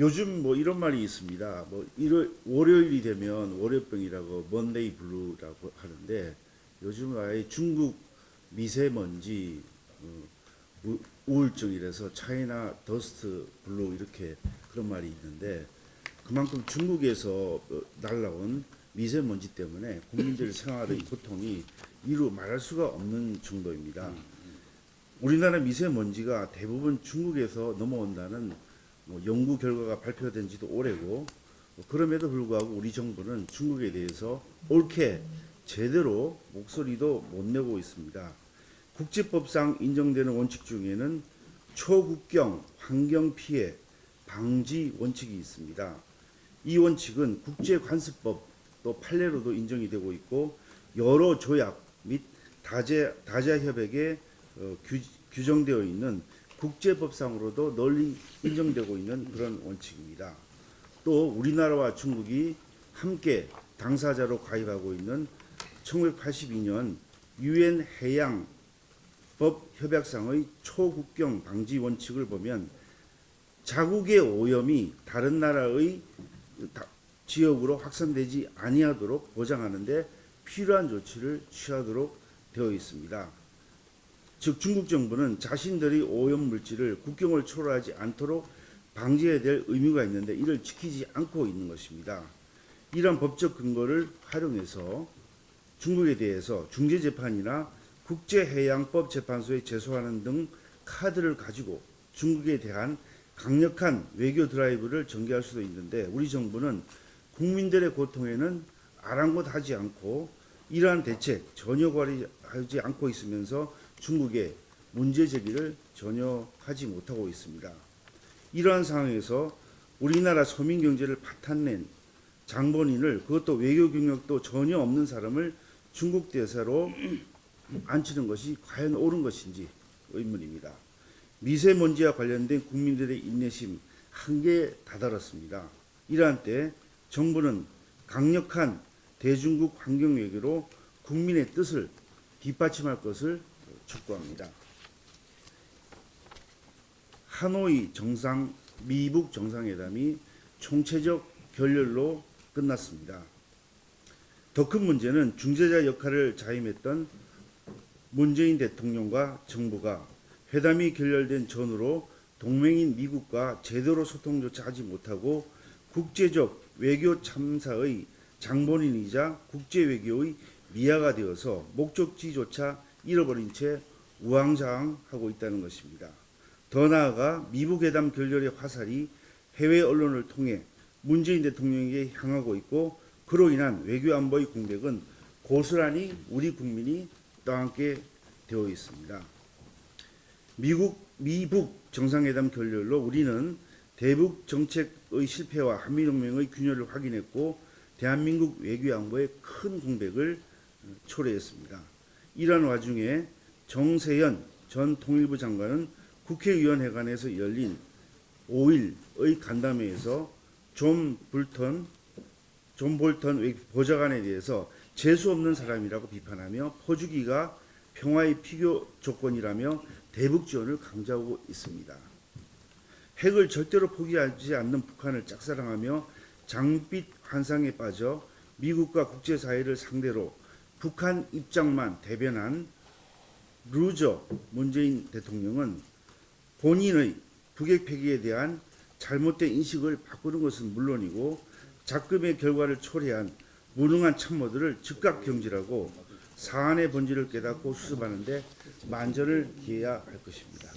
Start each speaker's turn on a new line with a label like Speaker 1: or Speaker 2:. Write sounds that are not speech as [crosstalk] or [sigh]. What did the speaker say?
Speaker 1: 요즘 뭐 이런 말이 있습니다. 뭐 일요, 월요일이 되면 월요병이라고 먼데이 블루라고 하는데 요즘 아예 중국 미세먼지 어, 우- 우울증이라서 차이나 더스트 블루 이렇게 그런 말이 있는데 그만큼 중국에서 어, 날라온 미세먼지 때문에 국민들의 생활의 고통이 이루 말할 수가 없는 정도입니다. 우리나라 미세먼지가 대부분 중국에서 넘어온다는 뭐 연구 결과가 발표된 지도 오래고 뭐 그럼에도 불구하고 우리 정부는 중국에 대해서 옳게 제대로 목소리도 못 내고 있습니다. 국제법상 인정되는 원칙 중에는 초국경 환경 피해 방지 원칙이 있습니다. 이 원칙은 국제관습법 또 판례로도 인정이 되고 있고 여러 조약 및 다자 협약에 어, 규, 규정되어 있는 국제법상으로도 널리 인정되고 있는 그런 원칙입니다. 또 우리나라와 중국이 함께 당사자로 가입하고 있는 1982년 유엔 해양 법 협약상의 초국경 방지 원칙을 보면 자국의 오염이 다른 나라의 다- 지역으로 확산되지 아니하도록 보장하는데 필요한 조치를 취하도록 되어 있습니다. 즉 중국 정부는 자신들의 오염 물질을 국경을 초월하지 않도록 방지해야 될 의무가 있는데 이를 지키지 않고 있는 것입니다. 이러한 법적 근거를 활용해서 중국에 대해서 중재재판이나 국제해양법 재판소에 제소하는 등 카드를 가지고 중국에 대한 강력한 외교 드라이브를 전개할 수도 있는데 우리 정부는 국민들의 고통에는 아랑곳하지 않고 이러한 대책 전혀 관리하지 않고 있으면서 중국에 문제 제기를 전혀 하지 못하고 있습니다. 이러한 상황에서 우리나라 서민 경제를 파탄낸 장본인을 그것도 외교 경력도 전혀 없는 사람을 중국 대사로 [clears throat] 앉히는 것이 과연 옳은 것인지 의문입니다. 미세먼지와 관련된 국민들의 인내심 한계에 다다랐습니다. 이러한 때 정부는 강력한 대중국 환경 외교로 국민의 뜻을 뒷받침할 것을 촉구합니다. 하노이 정상 미북 정상회담이 총체적 결렬로 끝났습니다. 더 큰 문제는 중재자 역할을 자임했던 문재인 대통령과 정부가 회담이 결렬된 전후로 동맹인 미국과 제대로 소통조차 하지 못하고 국제적 외교 참사의 장본인이자 국제 외교의 미아가 되어서 목적지조차 잃어버린 채 우왕좌왕하고 있다는 것입니다. 더 나아가 미국 회담 결렬의 화살이 해외 언론을 통해 문재인 대통령에게 향하고 있고 그로 인한 외교 안보의 공백은 고스란히 우리 국민이 떠안게 되어 있습니다. 미국 미북 정상회담 결렬로 우리는 대북 정책의 실패와 한미동맹의 균열을 확인했고 대한민국 외교 안보에 큰 공백을 초래했습니다. 이러한 와중에 정세현 전 통일부 장관은 국회의원회관에서 열린 5일의 간담회에서 존 볼턴 존 볼턴 외- 보좌관에 대해서 재수 없는 사람이라고 비판하며 퍼주기가 평화의 피교 조건이라며 대북 지원을 강조하고 있습니다. 핵을 절대로 포기하지 않는 북한을 짝사랑하며 장밋빛 환상에 빠져 미국과 국제사회를 상대로 북한 입장만 대변한 루저 문재인 대통령은 본인의 북핵 폐기에 대한 잘못된 인식을 바꾸는 것은 물론이고 작금의 결과를 초래한 무능한 참모들을 즉각 경질하고 사안의 본질을 깨닫고 수습하는데 만전을 기해야 할 것입니다.